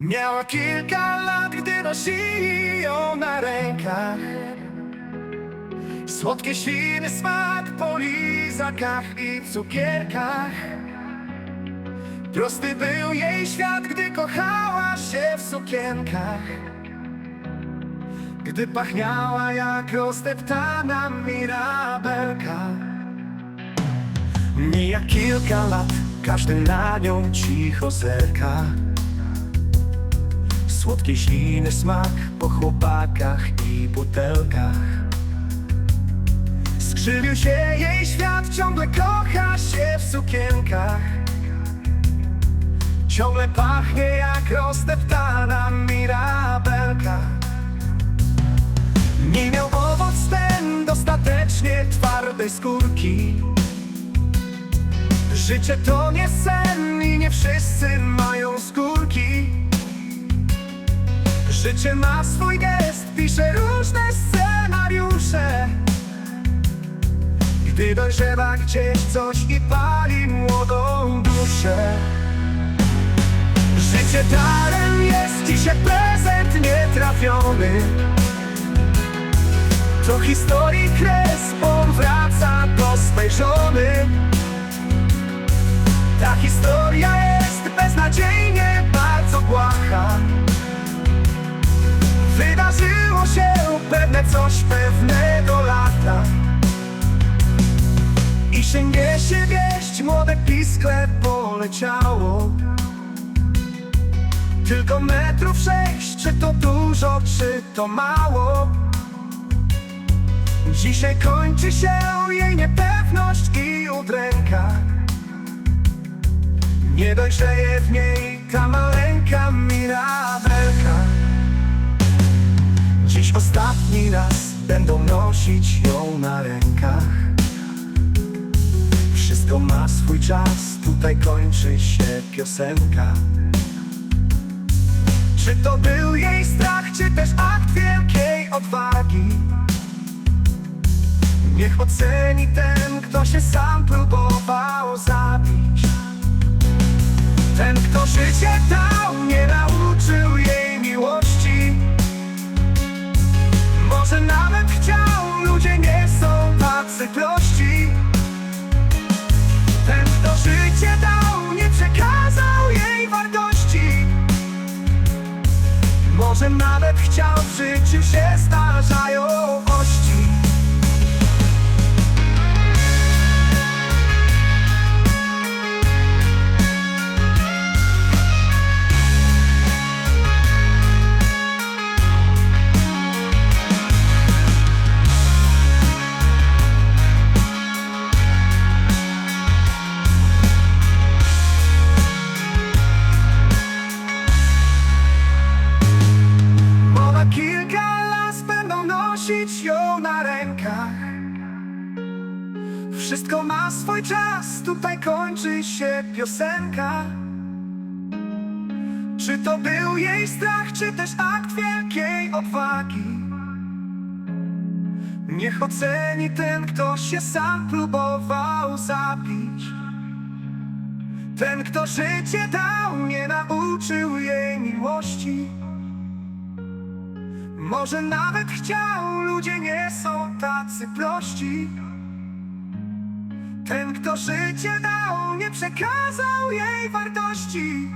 Miała kilka lat, gdy nosili ją na rękach. Słodkie śliny smak po lizakach i cukierkach. Prosty był jej świat, gdy kochała się w sukienkach. Gdy pachniała jak rozteptana mirabelka. Mija kilka lat, każdy na nią cicho zerka Słodkie śliny smak po chłopakach i butelkach. Skrzywił się jej świat, ciągle kocha się w sukienkach. Ciągle pachnie jak rozteptana mirabelka. Nie miał owoc ten dostatecznie twardej skórki. Życie to nie sen i nie wszyscy mają skórki Życie ma swój gest, pisze różne scenariusze. Gdy dojrzewa gdzieś coś i pali młodą duszę. Życie darem jest dzisiaj prezent nietrafiony. To historii kres, on wraca do swej żony. Ta historia jest beznadziejnie coś pewnego lata. I się niesie wieść, młode piskle poleciało. Tylko metrów sześć, czy to dużo, czy to mało? Dzisiaj kończy się jej niepewność i udręka. Nie dojrzeje w niej ta maleńka mirabelka ostatni raz będą nosić ją na rękach. Wszystko ma swój czas, tutaj kończy się piosenka. Czy to był jej strach, czy też akt wielkiej odwagi? Niech oceni ten, kto się sam próbował zabić. Ten, kto życie dał, nawet chciał, w życiu się starzają ości Wszystko ma swój czas, tutaj kończy się piosenka. Czy to był jej strach, czy też akt wielkiej odwagi? Niech oceni ten, kto się sam próbował zabić. Ten, kto życie dał, nie nauczył jej miłości. Może nawet chciał, ludzie nie są tacy prości Ten, kto życie dał, nie przekazał jej wartości